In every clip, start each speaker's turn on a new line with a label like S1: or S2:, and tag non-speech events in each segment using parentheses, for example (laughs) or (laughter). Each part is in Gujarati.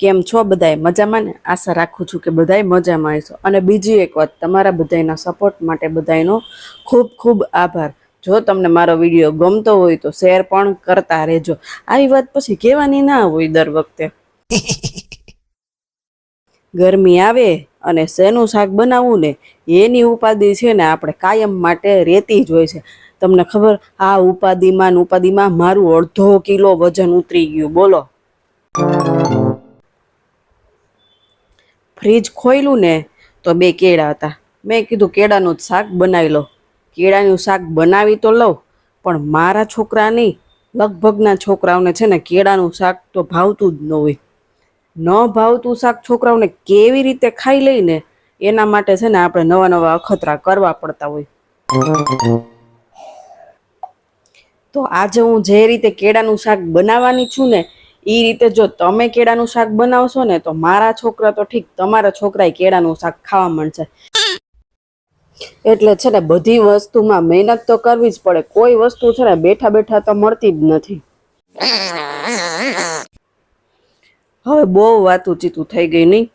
S1: કેમ છો બધાય? મજામાં ને? આશા રાખું છું કે બધાય મજામાં હશો. અને બીજી એક વાત તમારા બધાના સપોર્ટ માટે બધાયનો ખૂબ ખૂબ આભાર. જો તમને મારો વીડિયો ગમતો હોય તો શેર પણ કરતા રહેજો. આવી વાત પછી કહેવાની ના હોય દર વખતે. (laughs) ગરમી આવે અને શેનું શાક બનાવવું ને એની ઉપાધિ છે ને આપણે કાયમ માટે રહેતી જ હોય છે. તમને ખબર આ ઉપાધિમાં ઉપાધિમાં મારું અડધો કિલો વજન ઉતરી ગયું. બોલો. ફ્રીજ ખોયલું ને તો બે કેળા હતા. મેં કીધું કેળાનું જ શાક બનાવી લો કેળાનું શાક બનાવી તો લઉં, પણ મારા છોકરાની લગભગના છોકરાઓને છે ને કેળાનું શાક તો ભાવતું જ ન હોય. ન ભાવતું શાક છોકરાઓને કેવી રીતે ખાઈ લઈને એના માટે છે ને આપણે નવા નવા અખતરા કરવા પડતા હોય. તો આજે હું જે રીતે કેળાનું શાક બનાવવાની છું ને એ રીતે જો તમે કેળાનું શાક બનાવશો ને તો મારા છોકરા તો ઠીક, તમારા છોકરાએ કેળાનું શાક ખાવા મળશે એટલે છે ને બધી વસ્તુમાં મહેનત તો કરવી જ પડે, કોઈ વસ્તુ છે ને બેઠા બેઠા તો મળતી જ નથી. હવે બહુ વાતું ચીતું થઈ ગઈ નહીં.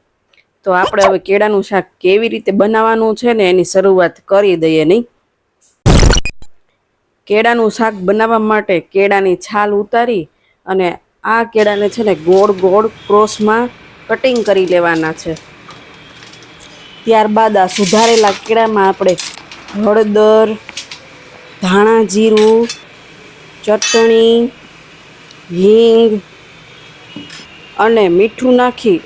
S1: તો આપણે હવે કેળાનું શાક કેવી રીતે બનાવવાનું છે ને એની શરૂઆત કરી દઈએ નહીં. કેળાનું શાક બનાવવા માટે કેળાની છાલ ઉતારી અને આ કેળાને છે ને ગોળ ગોળ ક્રોસમાં કટિંગ કરી લેવાના છે. ત્યારબાદ આ સુધારેલા કેળામાં આપણે હળદર, ધાણા જીરું, ચટણી, હિંગ અને મીઠું નાખી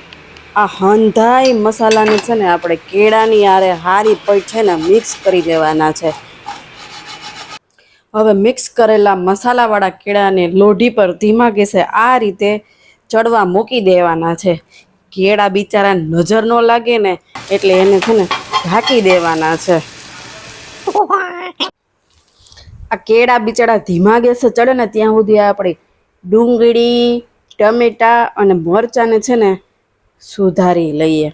S1: આ હંધાઈ મસાલાને છે ને આપણે કેળાની આરે હારી પડ છે ને મિક્સ કરી દેવાના છે. હવે મિક્સ કરેલા મસાલાવાળા કેળાને લોઢી પર ધીમા ગેસે આ રીતે ચડવા મૂકી દેવાના છે. કેળા બિચારા નજર ન લાગે ને એટલે એને છે ને ઢાંકી દેવાના છે. આ કેળા બિચારા ધીમા ગેસે ચડે ને ત્યાં સુધી આપણે ડુંગળી, ટમેટા અને મરચાંને છે ને સુધારી લઈએ.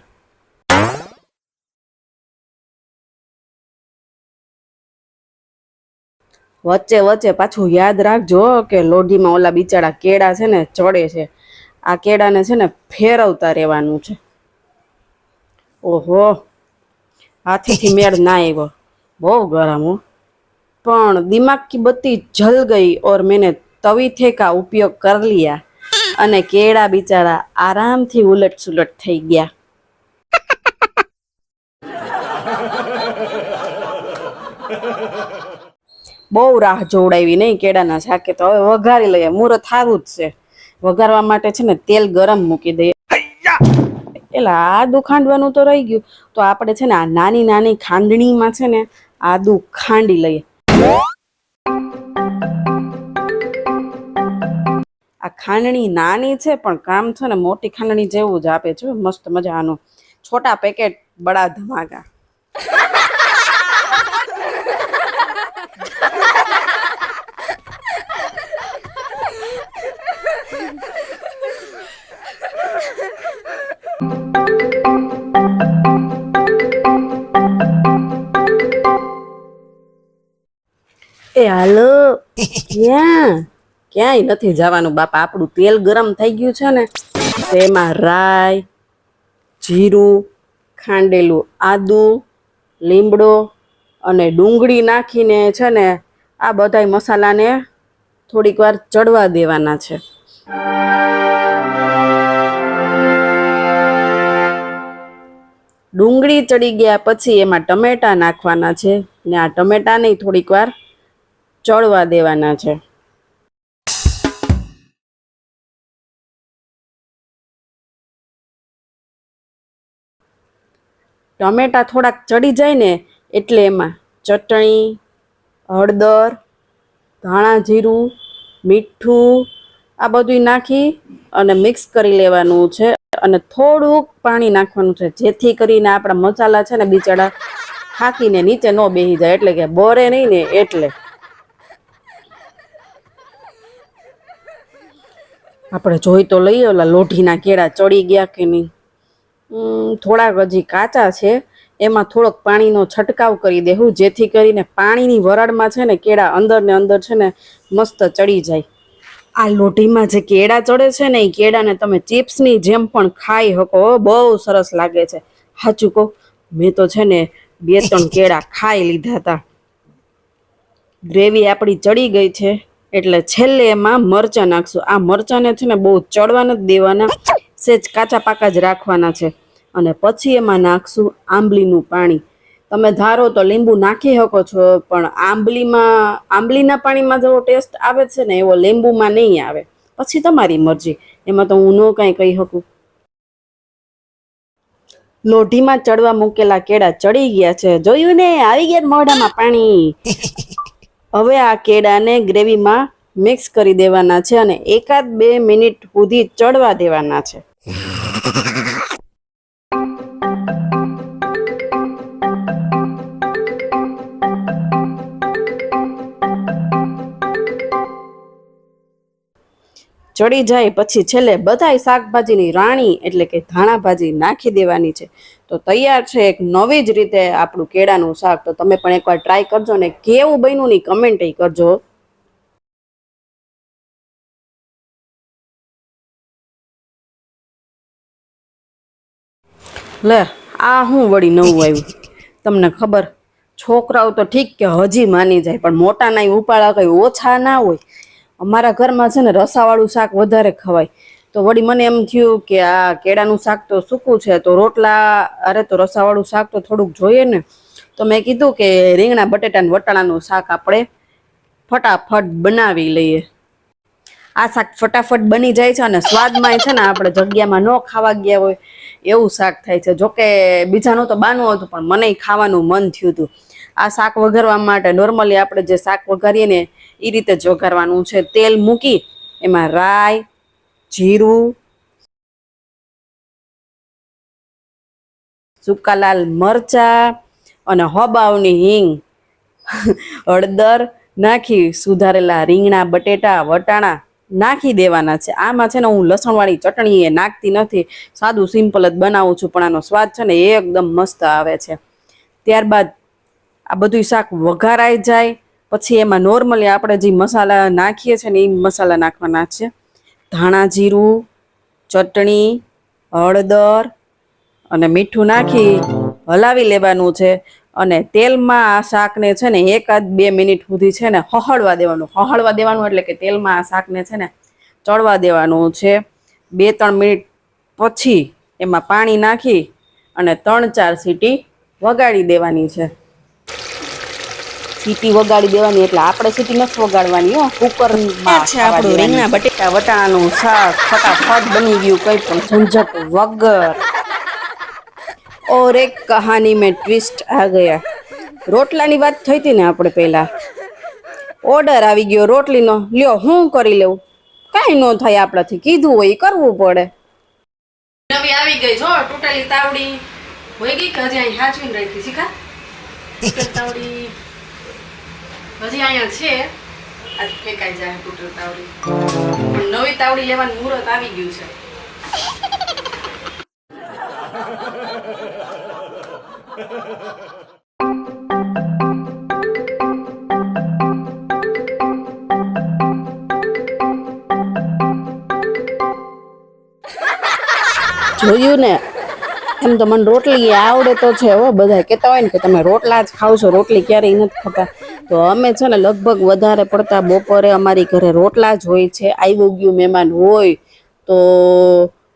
S1: વચ્ચે વચ્ચે પાછું યાદ રાખજો કે લોઢીમાં ઓલા બિચારા કેળા છે ને ચડે છે. આ કેળાને છે ને ફેરવતા રહેવાનું છે. ઓહો, હાથીથી મેળ ના આવ્યો બહુ ગરમ હો. પણ દિમાગ કી બત્તી જલ ગઈ ઓર મેને તવી થેકા ઉપયોગ કર लिया અને કેળા બિચારા આરામથી ઉલટ સુલટ થઈ ગયા. બહુ રાહ જોવડાવી નહીં કેળાના શાકે તો હવે વઘારી લઈએ. મુહૂર્ત થારું જ છે. વઘારવા માટે છે ને તેલ ગરમ મૂકી દઈએ. એટલે આદુ ખાંડવાનું તો રહી ગયું. તો આપણે છે ને આ નાની નાની ખાંડણીમાં છે ને આદુ ખાંડી લઈએ. આ ખાંડણી નાની છે, પણ કામ છે ને મોટી ખાંડણી જેવું જ આપે છે. મસ્ત મજાનું. છોટા પેકેટ બડા ધમાકા. ક્યાં? ક્યાંય નથી જવાનું બાપા. આપણું તેલ ગરમ થઈ ગયું છે ને તેમાં રાઈ, જીરું, ખાંડેલું આદુ, લીમડો અને ડુંગળી નાખીને છે ને, આ બધાય મસાલાને થોડીક વાર ચડવા દેવાના છે. ડુંગળી ચડી ગયા પછી એમાં ટમેટા નાખવાના છે. ને આ ટમેટાને થોડીક વાર ચડવા દેવાના છે. ટમેટા થોડાક ચડી જાય ને એટલે એમાં ચટણી, હળદર, ધાણા જીરું, મીઠું, આ બધું નાખી અને મિક્સ કરી લેવાનું છે અને થોડુંક પાણી નાખવાનું છે. જેથી કરીને આપણા મસાલા છે ને બિચારા થાકીને નીચે ન બેસી જાય. એટલે કે બરે નહીં ને એટલે. આપણે જોઈ તો લઈએ, ઓલા લોઢીના કેળા ચડી ગયા કે નહીં? થોડાક હજી કાચા છે. એમાં થોડોક પાણીનો છંટકાવ કરી દેવું જેથી કરીને પાણીની વરાળમાં છે ને કેળા અંદર ને અંદર છે ને મસ્ત ચડી જાય. આ લોઢીમાં જે કેળા ચડે છે ને, એ કેળાને તમે ચિપ્સની જેમ પણ ખાઈ શકો. બહુ સરસ લાગે છે. હાચું કહો. મેં તો છે ને બે ત્રણ કેળા ખાઈ લીધા હતા. ગ્રેવી આપણી ચડી ગઈ છે. એટલે છેલ્લે એમાં મરચાં નાખશું. આ મરચાંને છે ને બહુ ચડવા નથી દેવાના સેજ કાચા પાકા જ રાખવાના છે. અને પછી એમાં નાખશું આંબલીનું પાણી. તમે ધારો તો લીંબુ નાખી શકો છો, પણ આંબલીમાં, આંબલીના પાણીમાં જેવો ટેસ્ટ આવે છે ને, એવો લીંબુમાં નહીં આવે. પછી તમારી મરજી. એમાં તો હું ન કાંઈ કહી શકું. લોઢીમાં ચડવા મૂકેલા કેળા ચડી ગયા છે. જોયું ને? આવી ગયા મોઢામાં પાણી. હવે આ કેળાને ગ્રેવીમાં મિક્સ કરી દેવાના છે અને એકાદ બે મિનિટ સુધી ચડવા દેવાના છે. ચડી જાય પછી છેલ્લે બધાય શાકભાજીની રાણી એટલે કે ધાણા ભાજી નાખી દેવાની છે. તો તૈયાર છે એક નવી જ રીતે આપણું કેળાનું શાક. તો તમે પણ એકવાર ટ્રાય કરજો ને કેવું બન્યું ની કમેન્ટ કરજો. લે, આ હું વળી નવું આવ્યું? તમને ખબર, છોકરાઓ તો ઠીક કે હજી માની જાય, પણ મોટા ના ઉપાડા કઈ ઓછા ના હોય. અમારા ઘરમાં છે ને રસાવાળું શાક વધારે ખવાય. તો વળી મને એમ થયું કે આ કેળાનું શાક તો સૂકું છે, તો રોટલા, અરે તો રસાવાળું શાક તો થોડુંક જોઈએ ને. તો મેં કીધું કે રીંગણા બટેટા ને વટાણાનું શાક આપણે ફટાફટ બનાવી લઈએ. આ શાક ફટાફટ બની જાય છે અને સ્વાદમાં છે ને આપણે જગ્યામાં ન ખાવા ગયા હોય એવું શાક થાય છે. જોકે બીજાનું તો બાનું હતું, પણ મને ખાવાનું મન થયું હતું. આ શાક વઘારવા માટે નોર્મલી આપણે જે શાક વઘારીએ ને એ રીતે જ વઘારવાનું છે. તેલ મૂકી, એમાં રાઈ જીરું સૂકા લાલ મરચા અને હબાવની હિંગ, હળદર નાખી સુધારેલા રીંગણા, બટેટા, વટાણા નાખી દેવાના છે. આમાં છે ને હું લસણવાળી ચટણી એ નાખતી નથી. સાદું સિમ્પલ જ બનાવું છું, પણ આનો સ્વાદ છે ને એકદમ મસ્ત આવે છે. ત્યારબાદ આ બધું શાક વઘારાઈ જાય. પછી એમાં નોર્મલી આપણે જે મસાલા નાખીએ છીએ ને એ મસાલા નાખવાના છે. ધાણા જીરું, ચટણી, હળદર અને મીઠું નાખી હલાવી લેવાનું છે અને તેલમાં આ શાકને છે ને એકાદ બે મિનિટ સુધી છે ને હહળવા દેવાનું. હહળવા દેવાનું એટલે કે તેલમાં આ શાકને છે ને ચડવા દેવાનું છે. બે ત્રણ મિનિટ પછી એમાં પાણી નાખી અને ત્રણ ચાર સીટી વગાડી દેવાની છે. સીટી વગાડી દેવાની એટલે આપણે સીટી નથી વગાડવાની હો. કુકરમાં છે આપણું રીંગણા બટેટા વટાણાનું શાક ફટાફટ બની ગયું કંઈ પણ. ઝંઝટ વગર. ઓર એક કહાની મેં ટ્વિસ્ટ આ ગયા. રોટલાની વાત થઈ હતી ને આપણે પહેલાં. ઓર્ડર આવી ગયો રોટલીનો. લ્યો હું કરી લઉં? કાંઈ ન થાય આપણાથી. કીધું હોય એ કરવું પડે. નવી આવી ગઈ જો ટોટલી તાવડી. હોય ગઈ કે હજી અહીં હાચવીને રાખી શીખા તાવડી (laughs) હજી અહીંયા છે. આ ફેંકાઈ જાય તૂટેલ તાવડી. પણ નવી તાવડી લેવાનું મુહૂર્ત આવી ગયું છે. જોયું ને? એમ તો મને રોટલી આવડે તો છે હો બધા કહેતા હોય ને કે તમે રોટલા જ ખાવ છો, રોટલી ક્યારેય નથી ખાતા. તો અમે છે ને લગભગ વધારે પડતા બપોરે અમારી ઘરે રોટલા જ હોય છે આવ્યું ગયું મહેમાન હોય તો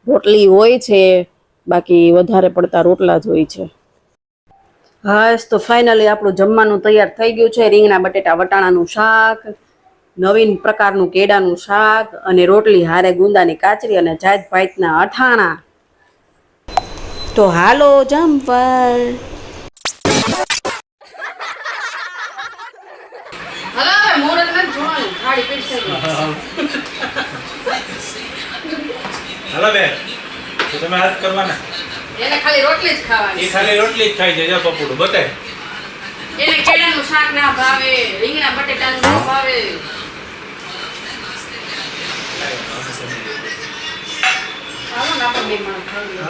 S1: રોટલી હોય છે, બાકી વધારે પડતા રોટલા જ હોય છે. હાસ, તો ફાઇનલી આપણું જમવાનું તૈયાર થઈ ગયું છે, રીંગણા, બટેટા, વટાણાનું શાક, નવીન પ્રકારનું કેળાનું શાક અને રોટલી, હારે ગુંદાની કાચરી અને જાત ભાતના અથાણા. તો હાલો, જમવા. હલો હવે મુહૂર્ત નથી જોવાનું. થાળી પીરસે
S2: હાલો બેન તમે હાથ કરવાના.
S1: એને ખાલી રોટલી જ ખાવાની.
S2: એ ખાલી રોટલી જ ખાઈ છે જા પપુડું બતાય.
S1: એને કેળાનું શાક ના ભાવે રીંગણા બટેટાનું ના ભાવે. હાલો ને આપણે બે માણસ ખાઈએ.